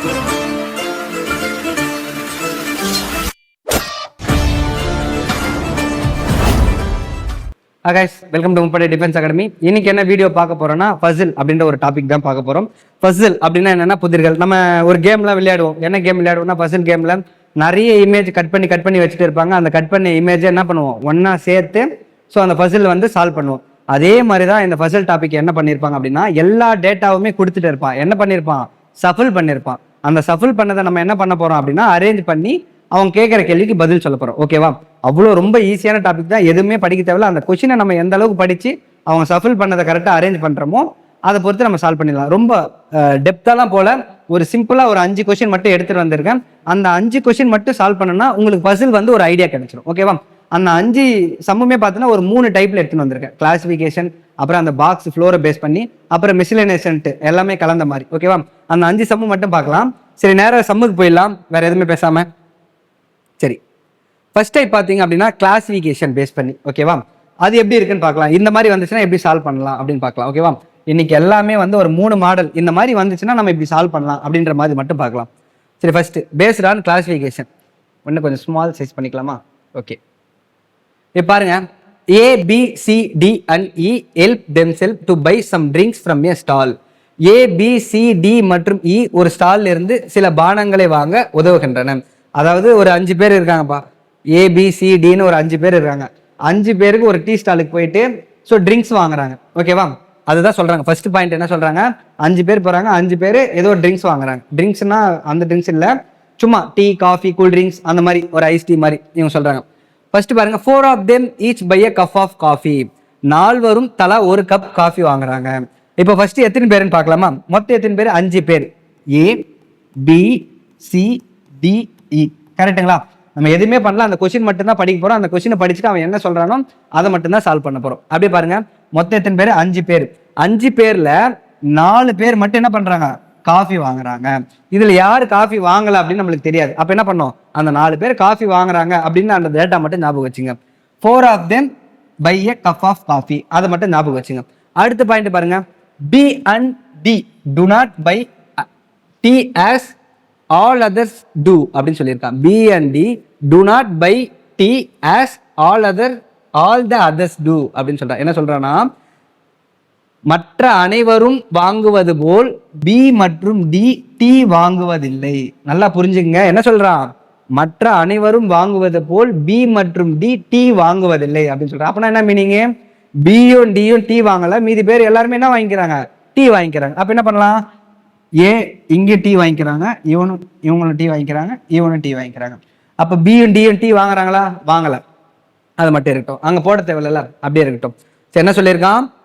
Guys welcome to முப்படை defence academy இன்னைக்கு என்ன வீடியோ பார்க்க போறோம்னா ஃபசில் அப்படின்ற ஒரு டாபிக் தான் பார்க்க போறோம். ஃபசில் அப்படின்னா என்னன்னா புதிர்கள். நம்ம ஒரு கேம்லாம் விளையாடுவோம். என்ன கேம் விளையாடுவோம்னா ஃபசில் கேம்ல நிறைய இமேஜ் கட் பண்ணி கட் பண்ணி வச்சுட்டு இருப்பாங்க. அந்த கட் பண்ண இமேஜை என்ன பண்ணுவோம்? ஒன்னா சேர்த்து ஸோ அந்த ஃபசில் வந்து சால்வ் பண்ணுவோம். அதே மாதிரி தான் இந்த ஃபசில் டாபிக் என்ன பண்ணியிருப்பாங்க அப்படின்னா எல்லா டேட்டாவுமே கொடுத்துட்டு இருப்பான். என்ன பண்ணியிருப்பான் சஃபில் பண்ணியிருப்பான் அந்த சஃபில் பண்ணதை நம்ம என்ன பண்ண போறோம் அப்படின்னா அரேஞ்ச் பண்ணி அவங்க கேட்குற கேள்விக்கு பதில் சொல்ல போறோம். ஓகேவா அவ்வளோ ரொம்ப ஈஸியான டாபிக் தான். எதுவுமே படிக்க தேவையில்ல. அந்த கொஷினை நம்ம எந்த அளவுக்கு படிச்சு அவங்க சஃபில் பண்ணதை கரெக்டாக அரேஞ்ச் பண்ணுறோமோ அதை பொறுத்து நம்ம சால்வ் பண்ணிடலாம். ரொம்ப டெப்த்தாலாம் போல ஒரு சிம்பிளாக ஒரு அஞ்சு கொஷின் மட்டும் எடுத்துகிட்டு வந்திருக்கேன். அந்த அஞ்சு கொஷின் மட்டும் சால்வ் பண்ணனா உங்களுக்கு பசில் வந்து ஒரு ஐடியா கிடைச்சிடும் ஓகேவா அந்த அஞ்சு சம்முமே பார்த்தீங்கன்னா ஒரு மூணு டைப்ல எடுத்துன்னு வந்திருக்கேன். கிளாசிஃபிகேஷன் அப்புறம் அந்த பாக்ஸ் ஃப்ளோரை பேஸ் பண்ணி அப்புறம் மிசிலேனேஷன்ட்டு எல்லாமே கலந்த மாதிரி. ஓகேவா அந்த அஞ்சு சம்மு மட்டும் பார்க்கலாம். சரி நேராக சம்முக்கு போயிடலாம். வேற எதுவுமே பேசாம. சரி. ஃபர்ஸ்ட் டைப் பார்த்தீங்க அப்படின்னா கிளாசிஃபிகேஷன் பேஸ் பண்ணி. ஓகேவா அது எப்படி இருக்குன்னு பார்க்கலாம். இந்த மாதிரி வந்துச்சுன்னா எப்படி சால்வ் பண்ணலாம் அப்படின்னு பார்க்கலாம். ஓகேவா இன்னைக்கு எல்லாமே வந்து ஒரு மூணு மாடல் இந்த மாதிரி வந்துச்சுன்னா நம்ம இப்படி சால்வ் பண்ணலாம் அப்படின்ற மாதிரி மட்டும் பார்க்கலாம். சரி ஃபர்ஸ்ட் பேஸ்ட் ஆன் கிளாசிஃபிகேஷன் கொஞ்சம் ஸ்மால் சைஸ் பண்ணிக்கலாமா? ஓகே இப்போ பாருங்க. A B C D and E help them sell to buy some drinks from a stall A B C D மற்றும் இ ஒரு ஸ்டால்ல இருந்து சில பானங்களை வாங்க உதவுகின்றன. அதாவது ஒரு அஞ்சு பேர் இருக்காங்கப்பா. ஏ பி சி டின்னு ஒரு அஞ்சு பேர் இருக்காங்க. அஞ்சு பேருக்கு ஒரு டீ ஸ்டாலுக்கு போயிட்டு ஸோ ட்ரிங்க்ஸ் வாங்குறாங்க. ஓகேவா அதுதான் சொல்றாங்க. ஃபர்ஸ்ட் பாயிண்ட் என்ன சொல்றாங்க? அஞ்சு பேர் போறாங்க. அஞ்சு பேர் ஏதோ ட்ரிங்க்ஸ் வாங்குறாங்க. ட்ரிங்க்ஸ்னா அந்த ட்ரிங்க்ஸ் இல்லை. சும்மா டீ காஃபி கூல் ட்ரிங்க்ஸ் அந்த மாதிரி ஒரு ஐஸ் டீ மாதிரி இவங்க சொல்றாங்க. ஃபர்ஸ்ட் பாருங்க four of them each buy a cup of coffee நால்வரும் தலா ஒரு கப் காஃபி வாங்குறாங்க. இப்போ ஃபர்ஸ்ட் எத்தனை பேருன்னு பார்க்கலாமா? மொத்தம் எத்தனை பேர்? அஞ்சு பேர். A B C D E கரெக்ட்டுங்களா நம்ம எதுவுமே பண்ணல. அந்த கொஸ்டின் மட்டும்தான் படிக்க போறோம். அந்த கொஸ்டினை படிச்சுட்டு அவன் என்ன சொல்றானோ அதை மட்டும்தான் சால்வ் பண்ண போறோம். அப்படியே பாருங்க. மொத்தம் எத்தனை பேர்? அஞ்சு பேர். அஞ்சு பேர்ல நாலு பேர் மட்டும் என்ன பண்றாங்க? காஃபி வாங்குறாங்க. இதுல யார் காஃபி வாங்கல அப்படின்னு நம்மளுக்கு தெரியாது. அப்ப என்ன பண்ணோம்? அந்த நாலு பேர் காஃபி வாங்குறாங்க அப்படின்னு அந்த டேட்டா மட்டும் ஞாபகம் வச்சுங்க. Four of them buy a cup of coffee அதை மட்டும் ஞாபகம் வச்சுங்க. அடுத்த பாயிண்ட் பாருங்க. B and D do not buy tea as all others do அப்படின்னு சொல்லியிருக்கான் B and D do not buy tea as all other all the others do அப்படின்னு சொல்றான் என்ன சொல்றான்னா மற்ற அனைவரும் வாங்குவது போல் பி மற்றும் டி டி வாங்குவதில்லை. நல்லா புரிஞ்சுங்க என்ன சொல்றான்? மற்ற அனைவரும் வாங்குவது போல் பி மற்றும் டி டி வாங்குவதில்லை அப்படின்னு சொல்றான். அப்பனா என்ன மீனிங் பியும் டியும் டி வாங்கல. மீதி பேர் எல்லாருமே என்ன வாங்கிக்கிறாங்க? டீ வாங்கிக்கிறாங்க. அப்ப என்ன பண்ணலாம்? ஏ இங்கே டீ வாங்கிக்கிறாங்க. இவனும் இவங்களும் டீ வாங்கிக்கிறாங்க. இவனும் டீ வாங்கிக்கிறாங்க. அப்ப பியும் டியும் டீ வாங்குறாங்களா? வாங்கல. அது மட்டும் இருக்கட்டும். அங்க போட தேவையில்ல. அப்படியே இருக்கட்டும். சரி என்ன சொல்லியிருக்கான்?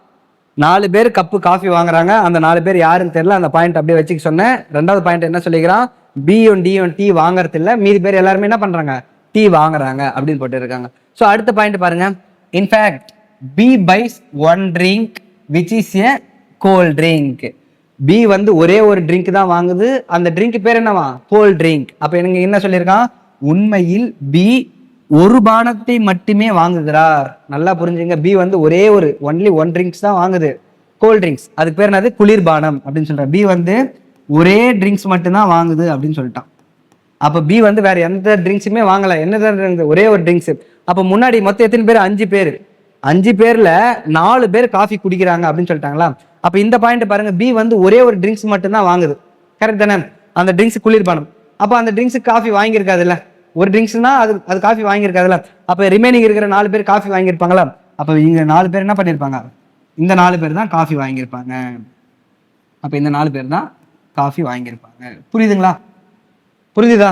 நாலு பேர் கப்பு காஃபி வாங்குறாங்க. அந்த நாலு பேர் யாருன்னு தெரியல. அந்த பாயிண்ட் அப்படியே வச்சுக்க சொன்னேன். ரெண்டாவது பாயிண்ட் என்ன சொல்லிக்கிறான்? பியும் டியும் டீ வாங்குறது இல்லை. மீதி பேர் எல்லாருமே என்ன பண்ணுறாங்க டீ வாங்குறாங்க அப்படின்னு போட்டுருக்காங்க ஸோ அடுத்த பாயிண்ட் பாருங்க. In fact B buys one drink which is a cold drink B வந்து ஒரே ஒரு ட்ரிங்க் தான் வாங்குது. அந்த ட்ரிங்க் பேர் என்னவா? கோல்ட் ட்ரிங்க் அப்போ எனக்கு என்ன சொல்லியிருக்கான்? உண்மையில் பி ஒரு பானத்தை மட்டுமே வாங்குகிறார். நல்லா புரிஞ்சுங்க. பி வந்து ஒரே ஒரு ஒன்லி ஒன் ட்ரிங்க்ஸ் தான் வாங்குது. கோல்ட் ட்ரிங்க்ஸ் அதுக்கு பேர் என்னது? குளிர்பானம் அப்படின்னு சொல்கிறேன் பி வந்து ஒரே ட்ரிங்க்ஸ் மட்டும்தான் வாங்குது அப்படின்னு சொல்லிட்டான். அப்போ பி வந்து வேற எந்த ட்ரிங்க்ஸுமே வாங்கல. என்னதான் ஒரே ஒரு ட்ரிங்க்ஸ் அப்போ முன்னாடி மொத்தம் எத்தனை பேர்? அஞ்சு பேர். அஞ்சு பேர்ல நாலு பேர் காஃபி குடிக்கிறாங்க அப்படின்னு சொல்லிட்டாங்களா? அப்ப இந்த பாயிண்ட் பாருங்க. பி வந்து ஒரே ஒரு ட்ரிங்க்ஸ் மட்டும்தான் வாங்குது. கரெக்ட் தானே? அந்த ட்ரிங்க்ஸ் குளிர்பானம் அப்போ அந்த ட்ரிங்க்ஸ் காஃபி வாங்கியிருக்காதுல்ல? ஒரு ட்ரிங்க்ஸ்னா அது அது காஃபி வாங்கியிருக்காதுல. அப்போ ரிமைனிங் இருக்கிற நாலு பேர் காஃபி வாங்கியிருப்பாங்களா? அப்போ இங்கே நாலு பேர் என்ன பண்ணியிருப்பாங்க? இந்த நாலு பேர் தான் காஃபி வாங்கியிருப்பாங்க. அப்போ இந்த நாலு பேர் தான் காஃபி வாங்கியிருப்பாங்க. புரியுதுங்களா? புரிஞ்சுதா?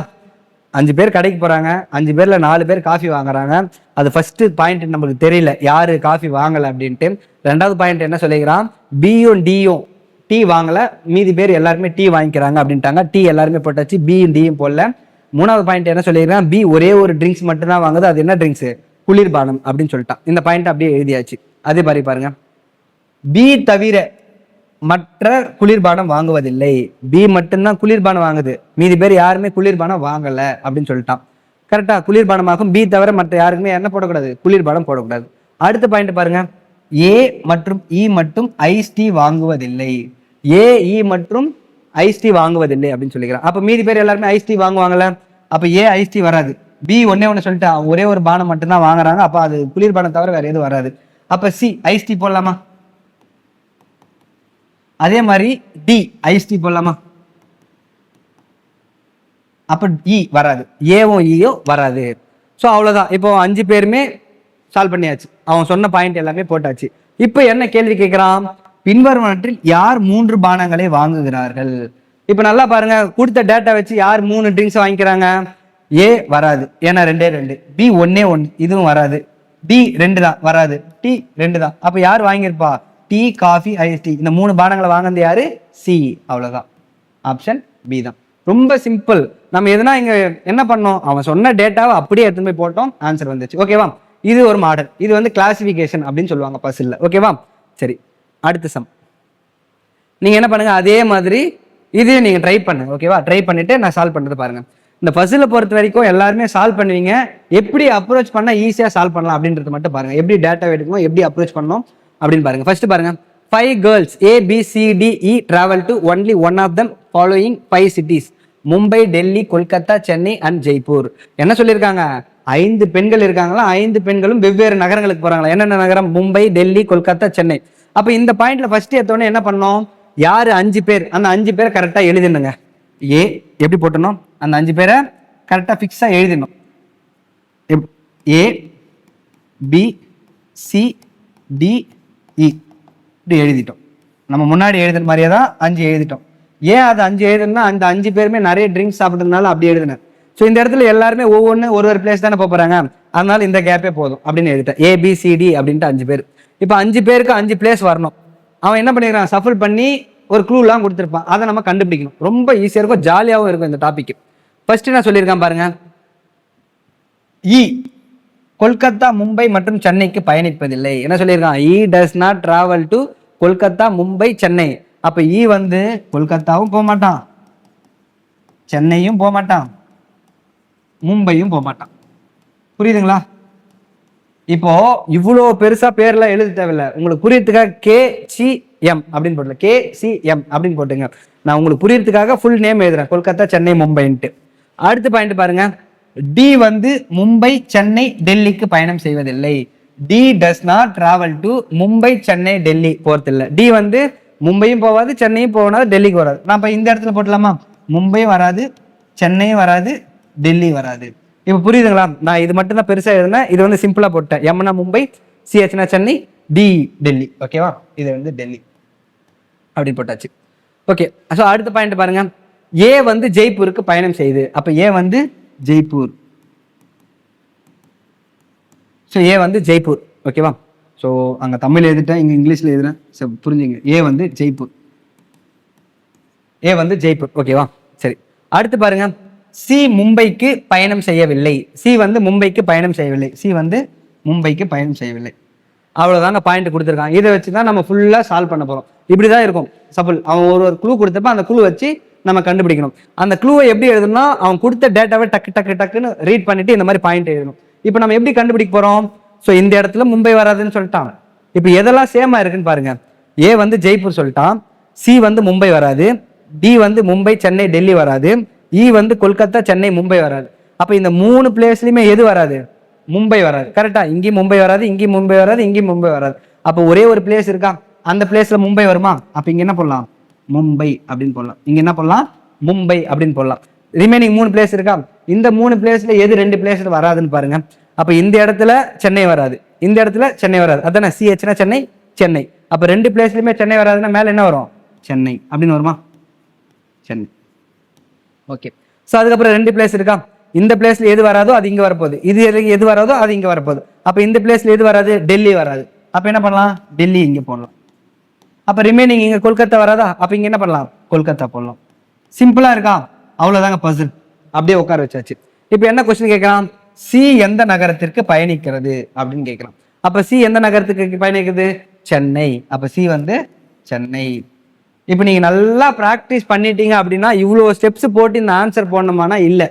அஞ்சு பேர் கடைக்கு போகிறாங்க அஞ்சு பேரில் நாலு பேர் காஃபி வாங்குறாங்க. அது ஃபஸ்ட்டு பாயிண்ட் நம்மளுக்கு தெரியல. யார் காஃபி வாங்கலை அப்படின்ட்டு. ரெண்டாவது பாயிண்ட் என்ன சொல்லிக்கிறான்? பியும் டியும் டீ வாங்கலை. மீதி பேர் எல்லாருமே டீ வாங்கிக்கிறாங்க அப்படின்ட்டாங்க. டீ எல்லாருமே போட்டாச்சு. பியும் டியும் போடல. மூணாவது பாயிண்ட் என்ன சொல்லியிருக்கேன் பி ஒரே ஒரு ட்ரிங்க்ஸ் மட்டும்தான் வாங்குது அது என்ன ட்ரிங்க்ஸு குளிர்பானம் அப்படின்னு சொல்லிட்டான். இந்த பாயிண்ட் அப்படியே எழுதியாச்சு. அதே மாதிரி பாருங்க. பி தவிர மற்ற குளிர்பானம் வாங்குவதில்லை. பி மட்டும்தான் குளிர்பானம் வாங்குது. மீதி பேர் யாருமே குளிர்பானம் வாங்கலை அப்படின்னு சொல்லிட்டான். கரெக்டா குளிர்பானமாகும் பி தவிர மற்ற யாருக்குமே என்ன போடக்கூடாது? குளிர்பானம் போடக்கூடாது. அடுத்த பாயிண்ட் பாருங்க. ஏ மற்றும் இ மட்டும் ஐஸ் டீ வாங்குவதில்லை. ஏ இ e மற்றும் ஐஸ்டி வாங்குவதில்லை அப்படின்னு சொல்லிக்கிறான். அப்ப மீதி பேர் எல்லாருமே ஐஸ்டி வாங்குவாங்கல்ல? அப்ப ஏ ஐஸ்டி வராது? பி ஒன்னே ஒன்று சொல்லிட்டு ஒரே ஒரு பானம் மட்டும்தான் வாங்குறாங்க அப்ப அது குளிர்பானம் தவிர வேற எதுவும் வராது. அப்ப சி ஐஸ்டி போடலாமா? அதே மாதிரி டி ஐஸ்டி போடலாமா? அப்ப இ வராது. ஏவும் இயோ e வராது. ஸோ அவ்வளோதான் இப்போ அஞ்சு பேருமே சால்வ் பண்ணியாச்சு. அவன் சொன்ன பாயிண்ட் எல்லாமே போட்டாச்சு. இப்போ என்ன கேள்வி கேட்குறான் பின்வருவனற்றில் யார் மூன்று பானங்களை வாங்குகிறார்கள்? இப்போ நல்லா பாருங்க கொடுத்த டேட்டா வச்சு யார் மூணு ட்ரிங்க்ஸ் வாங்கிக்கிறாங்க? ஏ வராது. ஏன்னா ரெண்டே ரெண்டு. பி ஒன்னே ஒன்று இதுவும் வராது. டி ரெண்டு தான். வராது. டி ரெண்டு தான். அப்போ யார் வாங்கியிருப்பா? டீ காஃபி ஐஸ் டீ இந்த மூணு பானங்களை வாங்கினது யாரு? சி அவ்வளோதான் ஆப்ஷன் பி தான். ரொம்ப சிம்பிள் நம்ம எதுனா இங்கே என்ன பண்ணோம்? அவன் சொன்ன டேட்டாவை அப்படியே எடுத்துன்னு போய் போட்டோம். ஆன்சர் வந்துச்சு. ஓகேவா இது ஒரு மாடல் இது வந்து கிளாசிஃபிகேஷன் அப்படின்னு சொல்லுவாங்க பசில்ல ஓகேவா சரி. அடுத்த சம் நீங்கள் என்ன பண்ணுங்கள் அதே மாதிரி இதையும் நீங்கள் ட்ரை பண்ணுங்க ஓகேவா ட்ரை பண்ணிவிட்டு நான் சால்வ் பண்ணுறது பாருங்கள் இந்த பசிலை பொறுத்த வரைக்கும் எல்லாருமே சால்வ் பண்ணுவீங்க. எப்படி அப்ரோச் பண்ணால் ஈஸியாக சால்வ் பண்ணலாம் அப்படின்றது மட்டும் பாருங்கள் எப்படி டேட்டா எடுக்கணும் எப்படி அப்ரோச் பண்ணணும் அப்படின்னு பாருங்கள் ஃபஸ்ட்டு பாருங்கள் five girls A B C D E travel to only one of them following five cities Mumbai Delhi Kolkata Chennai and Jaipur. என்ன சொல்லியிருக்காங்க? ஐந்து பெண்கள் இருக்காங்களா? ஐந்து பெண்களும் வெவ்வேறு நகரங்களுக்கு போறாங்களா? என்னென்ன நகரம்? மும்பை டெல்லி கொல்கத்தா சென்னை. அப்ப இந்த பாயிண்ட்ல ஃபர்ஸ்ட் எடுத்தோடனே என்ன பண்ணோம்? யாரு? அஞ்சு பேர். அந்த அஞ்சு பேரை கரெக்டா எழுதினுங்க ஏ எப்படி போட்டணும் அந்த அஞ்சு பேரை கரெக்டா ஃபிக்ஸா எழுதிடணும். A B C D E இப்படி எழுதிட்டோம். நம்ம முன்னாடி எழுதுன மாதிரியே தான் அஞ்சு எழுதிட்டோம். ஏன் அது அஞ்சு எழுதுனா அந்த அஞ்சு பேருமே நிறைய ட்ரிங்க்ஸ் சாப்பிட்றதுனால அப்படி எழுதினேன். ஸோ இந்த இடத்துல எல்லாருமே ஒவ்வொன்று ஒரு ஒரு பிளேஸ் தானே போகிறாங்க அதனால இந்த கேப்பே போதும் அப்படின்னு எழுதிட்டேன். ஏபிசிடி அப்படின்ட்டு அஞ்சு பேர். இப்போ அஞ்சு பேருக்கு அஞ்சு பிளேஸ் வரணும். அவன் என்ன பண்ணிக்கிறான்? சஃபல் பண்ணி ஒரு க்ளூலாம் கொடுத்துருப்பான். அதை நம்ம கண்டுபிடிக்கணும். ரொம்ப ஈஸியாக இருக்கும். ஜாலியாகவும் இருக்கும் இந்த டாபிக் ஃபர்ஸ்ட் நான் சொல்லியிருக்கேன் பாருங்க. இ கொல்கத்தா மும்பை மற்றும் சென்னைக்கு பயணிப்பதில்லை. என்ன சொல்லியிருக்கான்? E does not travel to Kolkata Mumbai Chennai. அப்போ இ e வந்து கொல்கத்தாவும் போக மாட்டான் சென்னையும் போக மாட்டான் மும்பையும் போக மாட்டான். புரியுதுங்களா? இப்போ இவ்வளோ பெருசா பேர்லாம் எழுத தேவையில்ல. உங்களுக்கு புரியறதுக்காக கே சி எம் அப்படின்னு போடல கே சி எம் அப்படின்னு போட்டுங்க நான் உங்களுக்கு புரியறதுக்காக ஃபுல் நேம் எழுதுறேன். கொல்கத்தா சென்னை மும்பைன்ட்டு. அடுத்த பாயிண்ட் பாருங்க. டி வந்து மும்பை சென்னை டெல்லிக்கு பயணம் செய்வதில்லை. D does not travel to Mumbai Chennai Delhi போறதில்லை. டி வந்து மும்பையும் போகாது சென்னையும் போகாது டெல்லிக்கு வராது. நான் இப்போ இந்த இடத்துல போட்டலாமா? மும்பையும் வராது சென்னையும் வராது டெல்லி வராது. இப்போ புரியுதுங்களா? நான் இது மட்டும் தான் பெருசாக எழுதுனேன். இது வந்து சிம்பிளாக போட்டேன். எம்னா மும்பை சிஹெச்னா சென்னை டி டெல்லி ஓகேவா இது வந்து டெல்லி. அப்படின்னு போட்டாச்சு. ஓகே ஸோ அடுத்த பாயிண்ட் பாருங்க. ஏ வந்து ஜெய்ப்பூருக்கு பயணம் செய்யுது அப்போ ஏ வந்து ஜெய்ப்பூர். ஸோ ஏ வந்து ஜெய்ப்பூர். ஓகேவா ஸோ அங்கே தமிழ் எழுதிட்டேன். இங்கே இங்கிலீஷில் எழுதுறேன். ஸோ புரிஞ்சுங்க. ஏ வந்து ஜெய்ப்பூர். ஏ வந்து ஜெய்ப்பூர். ஓகேவா சரி. அடுத்து பாருங்க. சி மும்பைக்கு பயணம் செய்யவில்லை. சி வந்து மும்பைக்கு பயணம் செய்யவில்லை. சி வந்து மும்பைக்கு பயணம் செய்யவில்லை. அவ்வளோதாங்க பாயிண்ட் கொடுத்துருக்கான் இதை வச்சு தான் நம்ம ஃபுல்லாக சால்வ் பண்ண போகிறோம் இப்படி தான் இருக்கும். சப்போல் அவன் ஒரு ஒரு குழு கொடுத்தப்ப அந்த குழு வச்சு நம்ம கண்டுபிடிக்கணும். அந்த குழுவை எப்படி எழுதணும்னா அவன் கொடுத்த டேட்டாவை டக்கு டக்கு டக்குன்னு ரீட் பண்ணிட்டு இந்த மாதிரி பாயிண்ட் எழுதணும். இப்போ நம்ம எப்படி கண்டுபிடிக்க போகிறோம் ஸோ இந்த இடத்துல மும்பை வராதுன்னு சொல்லிட்டான். இப்போ எதெல்லாம் சேமா இருக்குன்னு பாருங்க. ஏ வந்து ஜெய்ப்பூர் சொல்லிட்டான். சி வந்து மும்பை வராது. டி வந்து மும்பை சென்னை டெல்லி வராது. இ வந்து கொல்கத்தா சென்னை மும்பை வராது. அப்போ இந்த மூணு பிளேஸ்லையுமே எது வராது? மும்பை வராது. கரெக்டா இங்கேயும் மும்பை வராது இங்கேயும் மும்பை வராது இங்கேயும் மும்பை வராது. அப்போ ஒரே ஒரு பிளேஸ் இருக்கா? அந்த பிளேஸ்ல மும்பை வருமா? அப்போ இங்க என்ன பண்ணலாம் மும்பை அப்படின்னு போடலாம். இங்க என்ன பண்ணலாம் மும்பை அப்படின்னு போடலாம். ரிமைனிங் மூணு பிளேஸ் இருக்கா? இந்த மூணு பிளேஸ்ல எது ரெண்டு பிளேஸ்ல வராதுன்னு பாருங்க. அப்போ இந்த இடத்துல சென்னை வராது. இந்த இடத்துல சென்னை வராது. அதானே? சிஹெச்னா சென்னை சென்னை. அப்போ ரெண்டு பிளேஸ்லயுமே சென்னை வராதுன்னா மேலே என்ன வரும்? சென்னை. அப்படின்னு வருமா? சென்னை. ஓகே ஸோ அதுக்கப்புறம் ரெண்டு பிளேஸ் இருக்கா? இந்த பிளேஸ்ல எது வராதோ அது இங்கே வரப்போகுது. இது எது- வராதோ அது இங்கே வரப்போகுது. அப்போ இந்த பிளேஸ்ல எது வராது? டெல்லி வராது. அப்போ என்ன பண்ணலாம்? டெல்லி இங்கே போடலாம். அப்போ ரிமைனிங் இங்கே கொல்கத்தா வராதா? அப்போ இங்கே என்ன பண்ணலாம்? கொல்கத்தா போடலாம். சிம்பிளாக இருக்கா? அவ்வளோதாங்க பசில் அப்படியே உட்கார வச்சாச்சு. இப்போ என்ன கொஸ்டின் கேட்கலாம்? சி எந்த நகரத்திற்கு பயணிக்கிறது? அப்படின்னு கேட்கலாம். அப்போ சி எந்த நகரத்துக்கு பயணிக்கிறது சென்னை. அப்போ சி வந்து சென்னை. இப்போ நீங்கள் நல்லா ப்ராக்டிஸ் பண்ணிட்டீங்க அப்படின்னா இவ்வளோ ஸ்டெப்ஸ் போட்டு இந்த ஆன்சர் போடணுமானா இல்லை.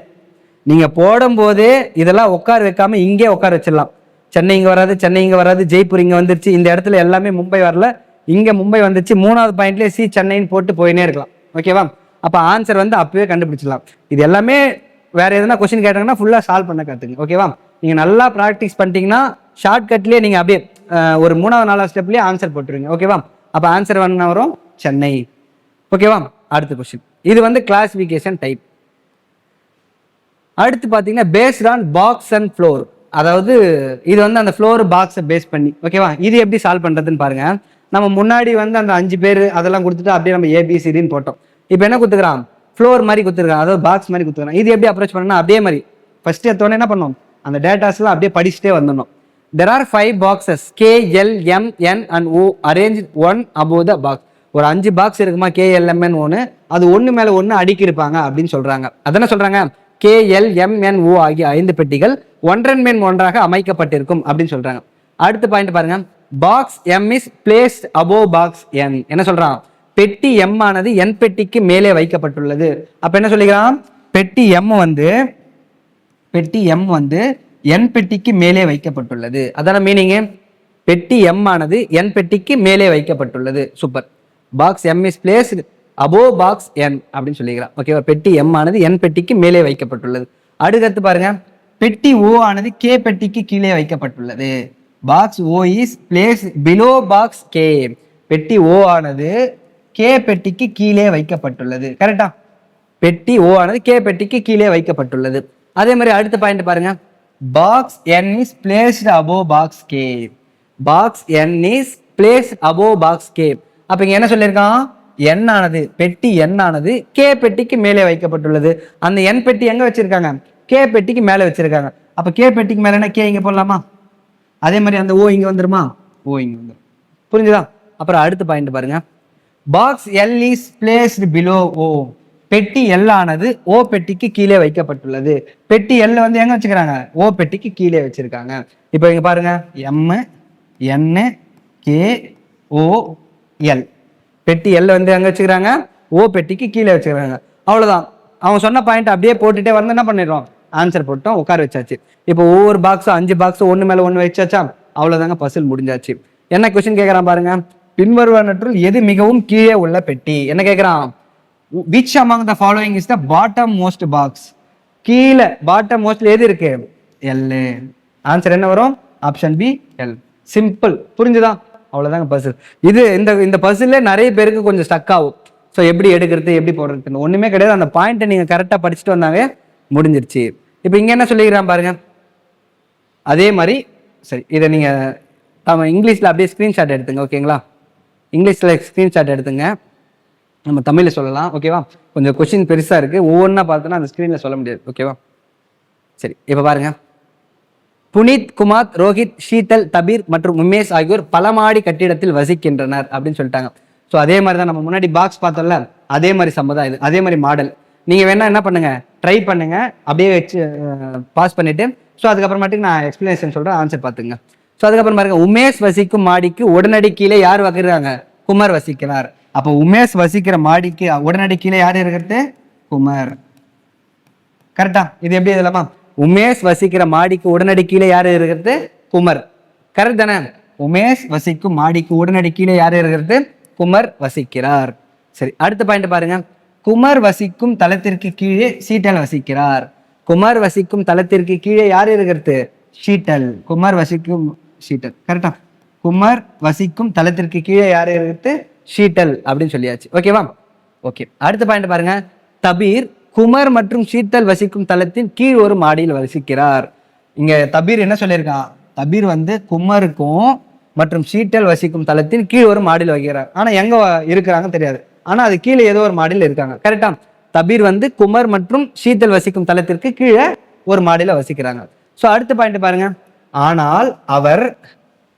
நீங்கள் போடும்போதே இதெல்லாம் உட்கார வைக்காமல் இங்கே உட்கார வச்சிடலாம். சென்னை இங்கே வராது சென்னை இங்கே வராது ஜெய்ப்பூர் இங்கே வந்துருச்சு இந்த இடத்துல எல்லாமே மும்பை வரல இங்கே மும்பை வந்துச்சு மூணாவது பாயிண்ட்லேயே சி சென்னைன்னு போட்டு போயினே இருக்கலாம். ஓகேவா அப்போ ஆன்சர் வந்து அப்பவே கண்டுபிடிச்சிடலாம். இது எல்லாமே வேறு எதனா கொஸ்டின் கேட்டாங்கன்னா ஃபுல்லாக சால்வ் பண்ண கற்றுங்க ஓகேவா நீங்கள் நல்லா ப்ராக்டிஸ் பண்ணிட்டீங்கன்னா ஷார்ட்கட்லேயே நீங்கள் அப்படியே ஒரு மூணாவது நாலாவது ஸ்டெப்லேயே ஆன்சர் போட்டுருங்க. ஓகேவா அப்போ ஆன்சர் என்ன வரும். சென்னை. ஓகேவா அடுத்த கொஸ்டின் இது வந்து கிளாசிஃபிகேஷன் டைப் அடுத்து பார்த்தீங்கன்னா based on box and floor அதாவது இது வந்து அந்த ஃப்ளோர் பாக்ஸை பேஸ் பண்ணி ஓகேவா இது எப்படி சால்வ் பண்ணுறதுன்னு பாருங்க. நம்ம முன்னாடி வந்து அந்த அஞ்சு பேர் அதெல்லாம் கொடுத்துட்டு அப்படியே நம்ம ஏபிசிடின்னு போட்டோம். இப்போ என்ன கொடுத்துக்கிறான் ஃப்ளோர் மாதிரி கொடுத்துருக்கான். அதாவது பாக்ஸ் மாதிரி கொடுத்துருக்கான். இது எப்படி அப்ரோச் பண்ணணும் அப்படியே மாதிரி. ஃபர்ஸ்ட் எடுத்தோடனே என்ன பண்ணோம்? அந்த டேட்டாஸ்லாம் அப்படியே படிச்சுட்டே வந்துடணும். There are five boxes K L M N and O arrange one above the box ஒரு அஞ்சு பாக்ஸ் இருக்குமா? கேஎல்எம்என் ஒன்று அது ஒன்று மேலே ஒன்று அடுக்கி இருப்பாங்க அப்படின்னு சொல்கிறாங்க அதென்ன சொல்கிறாங்க கேஎல்எம்என்ஓ ஆகிய ஐந்து பெட்டிகள் ஒன்றன் மேன் ஒன்றாக அமைக்கப்பட்டிருக்கும் அப்படின்னு சொல்கிறாங்க அடுத்த பாயிண்ட் பாருங்க. Box M is placed above box N என்ன சொல்கிறான் பெட்டி எம் ஆனது என் பெட்டிக்கு மேலே வைக்கப்பட்டுள்ளது. அப்போ என்ன சொல்லிக்கிறான்? பெட்டி எம் வந்து பெட்டி எம் வந்து என் பெட்டிக்கு மேலே வைக்கப்பட்டுள்ளது. அதான மீனிங்கு பெட்டி எம் ஆனது என் பெட்டிக்கு மேலே வைக்கப்பட்டுள்ளது. Super box M is placed above box N அப்படின்னு சொல்லிக்கிறான் ஓகேவா பெட்டி எம் ஆனது என் பெட்டிக்கு மேலே வைக்கப்பட்டுள்ளது. அடுத்தடுத்து பாருங்க. பெட்டி ஓ ஆனது கே பெட்டிக்கு கீழே வைக்கப்பட்டுள்ளது. Box O is placed below box K பெட்டி ஓ ஆனது கே பெட்டிக்கு கீழே வைக்கப்பட்டுள்ளது. கரெக்டா பெட்டி ஓ ஆனது கே பெட்டிக்கு கீழே வைக்கப்பட்டுள்ளது. அதே மாதிரி அடுத்த பாயிண்ட் பாருங்க. Box N is placed above box K box N is placed above box K அப்போ இங்கே என்ன சொல்லியிருக்கான்? எண்ணானது பெட்டி எண்ணானது கே பெட்டிக்கு மேலே வைக்கப்பட்டுள்ளது. அந்த எண் பெட்டி எங்கே வச்சுருக்காங்க? கே பெட்டிக்கு மேலே வச்சுருக்காங்க. அப்போ கே பெட்டிக்கு மேலே என்ன? கே இங்கே போடலாமா? அதே மாதிரி அந்த ஓ இங்கே வந்துருமா? ஓ இங்கே வந்துடும் புரிஞ்சுதா? அப்புறம் அடுத்த பாயிண்ட் பாருங்க. Box L is placed below O பெட்டி எல் ஆனது ஓ பெட்டிக்கு கீழே வைக்கப்பட்டுள்ளது. பெட்டி எல் வந்து எங்க வச்சுக்கிறாங்க? ஓ பெட்டிக்கு கீழே வச்சிருக்காங்க. இப்போ இங்க பாருங்க. M N K O L பெட்டி எல் வந்து எங்கே வச்சுக்கிறாங்க? ஓ பெட்டிக்கு கீழே வச்சுக்கிறாங்க. அவ்வளோதான் அவன் சொன்ன பாயிண்ட் அப்படியே போட்டுட்டே வந்து என்ன பண்ணிடுறோம்? ஆன்சர் போட்டோம் உட்கார வச்சாச்சு. இப்போ ஒவ்வொரு பாக்ஸும் அஞ்சு பாக்ஸும் ஒன்று மேலே ஒன்று வச்சாச்சா? அவ்வளோதாங்க பசில் முடிஞ்சாச்சு. என்ன கொஸ்டின் கேட்குறான் பாருங்க. பின்வருவனற்றுள் எது மிகவும் கீழே உள்ள பெட்டி? என்ன கேட்குறான் which among the following is the bottom most box கீழே பாட்டம் மோஸ்ட்ல எது இருக்கு? எல் ஆன்சர் என்ன வரும்? ஆப்ஷன் பி எல் சிம்பிள் புரிஞ்சுதான் அவ்வளோதாங்க பசில் இது இந்த இந்த பசில்ல நிறைய பேருக்கு கொஞ்சம் ஸ்டக் ஆகும். ஸோ எப்படி எடுக்கிறது எப்படி போடுறதுன்னு ஒன்றுமே கிடையாது. அந்த பாயிண்ட்டை நீங்கள் கரெக்டாக படிச்சுட்டு வந்தாவே முடிஞ்சிருச்சு. இப்போ இங்கே என்ன சொல்லிக்கிறான் பாருங்க. அதே மாதிரி சரி இதை நீங்கள் நம்ம இங்கிலீஷில் அப்படியே ஸ்க்ரீன்ஷாட் எடுத்துங்க ஓகேங்களா இங்கிலீஷில் ஸ்க்ரீன்ஷாட் எடுத்துங்க. நம்ம தமிழில் சொல்லலாம் ஓகேவா கொஞ்சம் கொஷின் பெருசாக இருக்குது ஒவ்வொன்றா பார்த்தோன்னா அந்த ஸ்க்ரீனில் சொல்ல முடியாது ஓகேவா சரி இப்போ பாருங்கள் புனித் குமார் ரோஹித் ஷீதல் தபீர் மற்றும் உமேஷ் ஆகியோர் பல மாடி கட்டிடத்தில் வசிக்கின்றனர் அப்படின்னு சொல்லிட்டாங்க. ஸோ அதே மாதிரி தான் நம்ம முன்னாடி பாக்ஸ் பார்த்தோம்ல அதே மாதிரி சம்மதம் இது அதே மாதிரி மாடல் நீங்கள் வேணா என்ன பண்ணுங்க ட்ரை பண்ணுங்க அப்படியே வச்சு பாஸ் பண்ணிட்டு ஸோ அதுக்கப்புறமாட்டுக்கு நான் எக்ஸ்பிளனேஷன் சொல்கிறேன் ஆன்சர் பார்த்துங்க ஸோ அதுக்கப்புறம் பாருங்க உமேஷ் வசிக்கும் மாடிக்கு உடனடி கீழே யார் வகிறாங்க குமார் வசிக்கிறார். அப்போ உமேஷ் வசிக்கிற மாடிக்கு உடனடி கீழே யார் இருக்கிறது? குமார். கரெக்டா இது எப்படி எழுதலாமா உமேஷ் வசிக்கிற மாடிக்கு உடனடி கீழே யார் இருக்கிறது? குமர். கரெக்ட் தானே? உமேஷ் வசிக்கும் மாடிக்கு உடனடி கீழே யார் இருக்கிறது? குமர் வசிக்கிறார். சரி அடுத்த பாயிண்ட் பாருங்க. குமர் வசிக்கும் தளத்திற்கு கீழே சீட்டல் வசிக்கிறார். குமார் வசிக்கும் தளத்திற்கு கீழே யார் இருக்கிறது? ஷீட்டல் குமார் வசிக்கும் ஷீட்டல் கரெக்டா குமார் வசிக்கும் தளத்திற்கு கீழே யார் இருக்கிறது? ஷீட்டல் அப்படின்னு சொல்லியாச்சு. ஓகேவா ஓகே அடுத்த பாயிண்ட் பாருங்க. தபீர் குமர் மற்றும் சீத்தல் வசிக்கும் தளத்தின் கீழ் ஒரு மாடியில் வசிக்கிறார். இங்க தபீர் என்ன சொல்லியிருக்கான்? தபீர் வந்து குமருக்கும் மற்றும் சீட்டல் வசிக்கும் தளத்தின் கீழ் ஒரு மாடியில் வைக்கிறார் ஆனா எங்க இருக்கிறாங்க தெரியாது. ஆனா அது கீழே ஏதோ ஒரு மாடியில் இருக்காங்க. கரெக்டா தபீர் வந்து குமர் மற்றும் சீத்தல் வசிக்கும் தளத்திற்கு கீழே ஒரு மாடியில் வசிக்கிறாங்க. ஸோ அடுத்த பாயிண்ட் பாருங்க. ஆனால் அவர்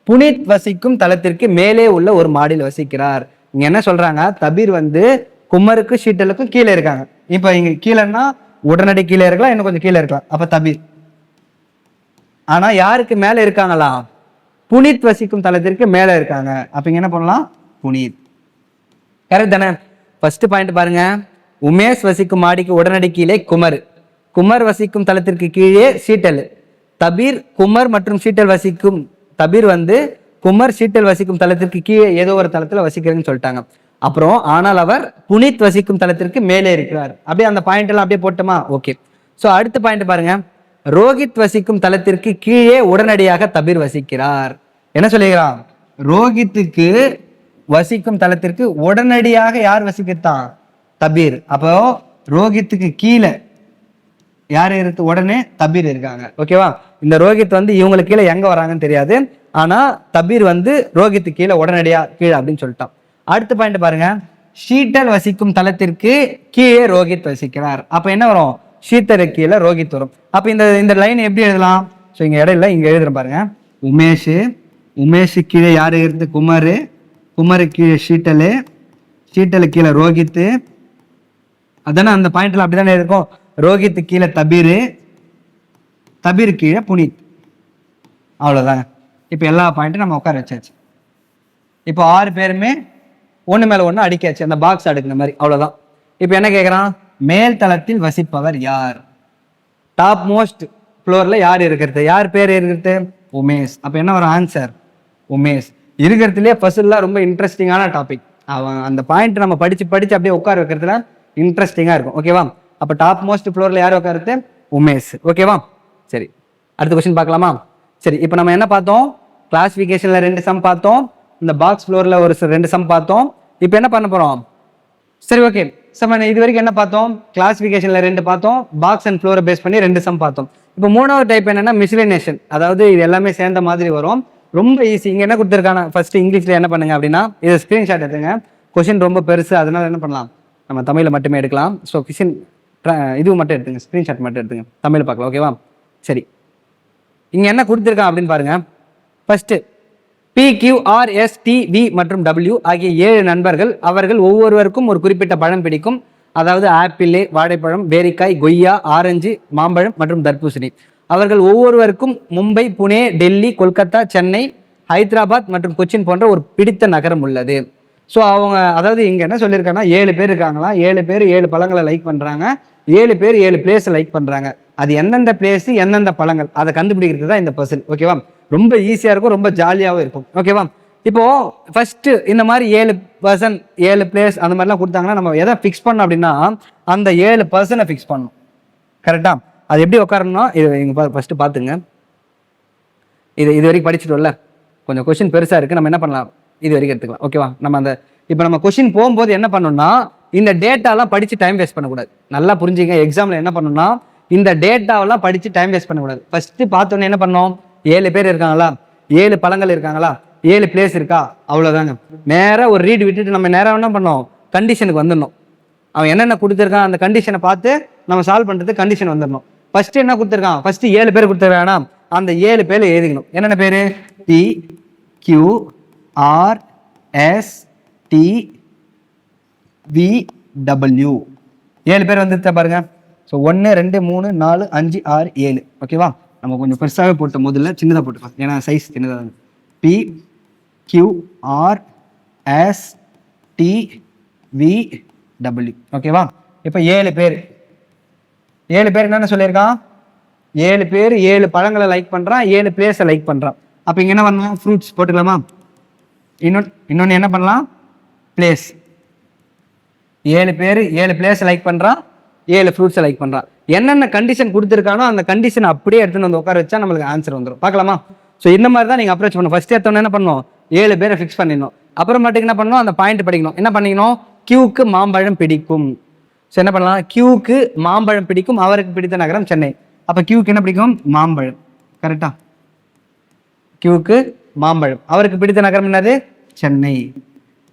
புனித் வசிக்கும் தளத்திற்கு மேலே உள்ள ஒரு மாடியில் வசிக்கிறார். இங்க என்ன சொல்றாங்க? தபீர் வந்து குமருக்கு சீட்டலுக்கும் கீழே இருக்காங்க. இப்போ இங்கே கீழேன்னா உடனடி கீழே இருக்கலாம் இன்னும் கொஞ்சம் கீழே இருக்கலாம். அப்போ தபீர். ஆனால் யாருக்கு மேலே இருக்காங்களா? புனித் வசிக்கும் தளத்திற்கு மேலே இருக்காங்க. அப்போ இங்கே என்ன பண்ணலாம்? புனித். கரெக்ட் தானே? ஃபர்ஸ்ட் பாயிண்ட் பாருங்க. உமேஷ் வசிக்கும் மாடிக்கு உடனடி கீழே குமர். குமர் வசிக்கும் தளத்திற்கு கீழே சீட்டல். தபீர் குமர் மற்றும் சீட்டல் வசிக்கும் தபீர் வந்து குமர் சீட்டல் வசிக்கும் தளத்திற்கு கீழே ஏதோ ஒரு தளத்தில் வசிக்கிறேன்னு சொல்லிட்டாங்க. அப்புறம் ஆனால் அவர் புனித் வசிக்கும் தளத்திற்கு மேலே இருக்கிறார். அப்படியே அந்த பாயிண்ட் எல்லாம் அப்படியே போட்டோமா? ஓகே ஸோ அடுத்த பாயிண்ட் பாருங்க. ரோஹித் வசிக்கும் தளத்திற்கு கீழே உடனடியாக தபீர் வசிக்கிறார். என்ன சொல்லுகிறான் ரோஹித்துக்கு வசிக்கும் தலத்திற்கு உடனடியாக யார் வசிக்கத்தான்? தபீர். அப்போ ரோஹித்துக்கு கீழே யார் இருக்கு? உடனே தபீர் இருக்காங்க. ஓகேவா இந்த ரோஹித் வந்து இவங்களுக்கு கீழே எங்க வராங்கன்னு தெரியாது. ஆனா தபீர் வந்து ரோஹித்து கீழே உடனடியா கீழே அப்படின்னு சொல்லிட்டான். அடுத்த பாயிண்ட் பாருங்க. ஷீட்டல் வசிக்கும் தளத்திற்கு கீழே ரோஹித் வசிக்கிறார். அப்போ என்ன வரும்? ஷீத்தரு கீழே ரோஹித் வரும். அப்போ இந்த இந்த லைன் எப்படி எழுதலாம்? ஸோ இங்கே இடையில இங்கே எழுதுற பாருங்க. உமேஷ் உமேஷ் கீழே யார் இருந்து? குமார். குமார் கீழே ஷீட்டலு ஷீட்டலு கீழே ரோஹித்து அதானே அந்த பாயிண்ட்ல அப்படிதானே இருக்கும்? ரோஹித்து கீழே தபீர். தபீர் கீழே புனித். அவ்வளோதாங்க இப்போ எல்லா பாயிண்ட்டும் நம்ம உட்கார வச்சாச்சு. இப்போ ஆறு பேருமே ஒன்று மேலே ஒன்று அடிக்காச்சு அந்த பாக்ஸ் அடுக்குன மாதிரி. அவ்வளோதான் இப்போ என்ன கேட்குறான் மேல் தளத்தில் வசிப்பவர் யார்? டாப் மோஸ்ட் ஃப்ளோரில் யார் இருக்கிறது? யார் பேர் இருக்கிறது? உமேஷ். அப்போ என்ன வரும்? ஆன்சர் உமேஷ். இருக்கிறதுலே ஃபர்ஸ்ட்லாம் ரொம்ப இன்ட்ரெஸ்டிங்கான டாபிக் அவன் அந்த பாயிண்ட் நம்ம படித்து படித்து அப்படியே உட்கார வைக்கிறதுல இன்ட்ரெஸ்டிங்காக இருக்கும். ஓகேவா அப்போ டாப் மோஸ்ட் ஃப்ளோரில் யார் உட்காருது? உமேஷ். ஓகேவா சரி. அடுத்த கொஸ்டின் பார்க்கலாமா? சரி. இப்போ நம்ம என்ன பார்த்தோம்? கிளாஸிஃபிகேஷனில் ரெண்டு சம் பார்த்தோம். இந்த பாக்ஸ் ஃப்ளோரில் ஒரு ரெண்டு சம் பார்த்தோம். இப்போ என்ன பண்ண போகிறோம் சரி ஓகே சம் இது வரைக்கும் என்ன பார்த்தோம்? கிளாஸிஃபிகேஷனில் ரெண்டு பார்த்தோம். பாக்ஸ் அண்ட் ஃப்ளோரை பேஸ் பண்ணி ரெண்டு சம் பார்த்தோம். இப்போ மூணாவது டைப் என்னென்னா மிஸ்லினேஷன் அதாவது இது எல்லாமே சேர்ந்த மாதிரி வரும். ரொம்ப ஈஸி இங்கே என்ன கொடுத்துருக்காங்க? ஃபஸ்ட்டு இங்கிலீஷில் என்ன பண்ணுங்க அப்படின்னா இதை ஸ்க்ரீன்ஷாட் எடுத்துங்க. கொஷின் ரொம்ப பெருசு. அதனால் என்ன பண்ணலாம்? நம்ம தமிழில் மட்டுமே எடுக்கலாம். ஸோ கொஷின் இது மட்டும் எடுத்துங்க. ஸ்க்ரீன்ஷாட் மட்டும் எடுத்துங்க. தமிழ் பார்க்கலாம். ஓகேவா சரி. இங்கே என்ன கொடுத்துருக்கான் அப்படின்னு பாருங்கள் first P Q R S T V மற்றும் டபிள்யூ ஆகிய ஏழு நண்பர்கள் அவர்கள் ஒவ்வொருவருக்கும் ஒரு குறிப்பிட்ட பழம் பிடிக்கும். அதாவது ஆப்பிள் வாழைப்பழம் பேரிக்காய் கொய்யா ஆரஞ்சு மாம்பழம் மற்றும் தர்பூசணி. அவர்கள் ஒவ்வொருவருக்கும் மும்பை புனே டெல்லி கொல்கத்தா சென்னை ஹைதராபாத் மற்றும் கொச்சின் போன்ற ஒரு பிடித்த நகரம் உள்ளது. ஸோ அவங்க அதாவது இங்கே என்ன சொல்லியிருக்காங்கன்னா ஏழு பேர் இருக்காங்களாம் ஏழு பேர் ஏழு பழங்களை லைக் பண்ணுறாங்க ஏழு பேர் ஏழு பிளேஸை லைக் பண்ணுறாங்க அது எந்தெந்த பிளேஸ் எந்தெந்த பழங்கள் அதை கண்டுபிடிக்கிறது தான் இந்த பர்சன் ஓகேவா ரொம்ப ஈஸியாக இருக்கும் ரொம்ப ஜாலியாகவும் இருக்கும். ஓகேவா இப்போது ஃபஸ்ட்டு இந்த மாதிரி ஏழு பர்சன் ஏழு பிளேஸ் அந்த மாதிரிலாம் கொடுத்தாங்கன்னா நம்ம எதை ஃபிக்ஸ் பண்ணோம் அப்படின்னா அந்த ஏழு பர்சனை ஃபிக்ஸ் பண்ணணும். கரெக்டாக அது எப்படி உட்காரணும்னா இது பா ஃபர்ஸ்ட்டு பார்த்துங்க இது இது வரைக்கும் படிச்சுட்டோம்ல? கொஞ்சம் கொஷின் பெருசாக இருக்குது நம்ம என்ன பண்ணலாம்? இது வரைக்கும் எடுத்துக்கலாம். ஓகேவா நம்ம அந்த இப்போ நம்ம கொஷின் போகும்போது என்ன பண்ணணும்னா இந்த டேட்டாலாம் படித்து டைம் வேஸ்ட் பண்ணக்கூடாது. நல்லா புரிஞ்சுங்க எக்ஸாமில் என்ன பண்ணணும்னா இந்த டேட்டாவெல்லாம் படித்து டைம் வேஸ்ட் பண்ணக்கூடாது. ஃபஸ்ட்டு பார்த்தோன்னே என்ன பண்ணோம்? ஏழு பேர் இருக்காங்களா? ஏழு பழங்கள் இருக்காங்களா? ஏழு பிளேஸ் இருக்கா? அவ்வளோதாங்க நேராக ஒரு ரீட் விட்டுட்டு நம்ம நேராக என்ன பண்ணோம்? கண்டிஷனுக்கு வந்துடணும். அவன் என்னென்ன கொடுத்துருக்கான்? அந்த கண்டிஷனை பார்த்து நம்ம சால்வ் பண்ணுறதுக்கு கண்டிஷன் வந்துடணும். ஃபஸ்ட்டு என்ன கொடுத்துருக்கான்? ஃபஸ்ட்டு ஏழு பேர் கொடுத்துருக்கானா அந்த ஏழு பேர் எழுதிக்கணும். என்னென்ன பேர்? P Q R S T V W ஏழு பேர் வந்துருத்த பாருங்க. ஸோ ஒன்று ரெண்டு மூணு நாலு அஞ்சு ஆறு ஏழு. ஓகேவா நம்ம கொஞ்சம் பெருசாகவே போட்ட முதல்ல சின்னதாக போட்டுக்கலாம் ஏன்னா சைஸ் சின்னதாக P Q R S T V W ஓகேவா இப்போ ஏழு பேர். ஏழு பேர் என்னென்ன சொல்லியிருக்கான்? ஏழு பேர் ஏழு பழங்களை லைக் பண்ணுறான் ஏழு பிளேஸை லைக் பண்ணுறான் அப்போ இங்கே என்ன பண்ணலாம்? ஃப்ரூட்ஸ் போட்டுக்கலாமா? இன்னொன்று இன்னொன்று என்ன பண்ணலாம்? பிளேஸ் ஏழு பேர் ஏழு பிளேஸ் லைக் பண்ணுறான் ஏழு ஃப்ரூட்ஸை லைக் பண்ணுறான் என்னென்ன கண்டிஷன் கொடுத்துருக்கானோ அந்த கண்டிஷன் அப்படியே எடுத்துன்னு வந்து உட்கார வச்சா நம்மளுக்கு ஆன்சர் வந்துடும் பார்க்கலாமா? ஸோ இந்த மாதிரி தான் நீங்கள் அப்ரோச் பண்ணணும். ஃபர்ஸ்ட் எடுத்தோன்னே என்ன பண்ணணும்? ஏழு பேரை ஃபிக்ஸ் பண்ணிடணும். அப்புறமேட்டுக்கு என்ன பண்ணணும்? அந்த பாயிண்ட் படிக்கணும். என்ன பண்ணிக்கணும்? கியூக்கு மாம்பழம் பிடிக்கும். ஸோ என்ன பண்ணலாம்? கியூக்கு மாம்பழம் பிடிக்கும். அவருக்கு பிடித்த நகரம் சென்னை. அப்போ கியூக்கு என்ன பிடிக்கும்? மாம்பழம். கரெக்டா கியூக்கு மாம்பழம். அவருக்கு பிடித்த நகரம் என்னது? சென்னை.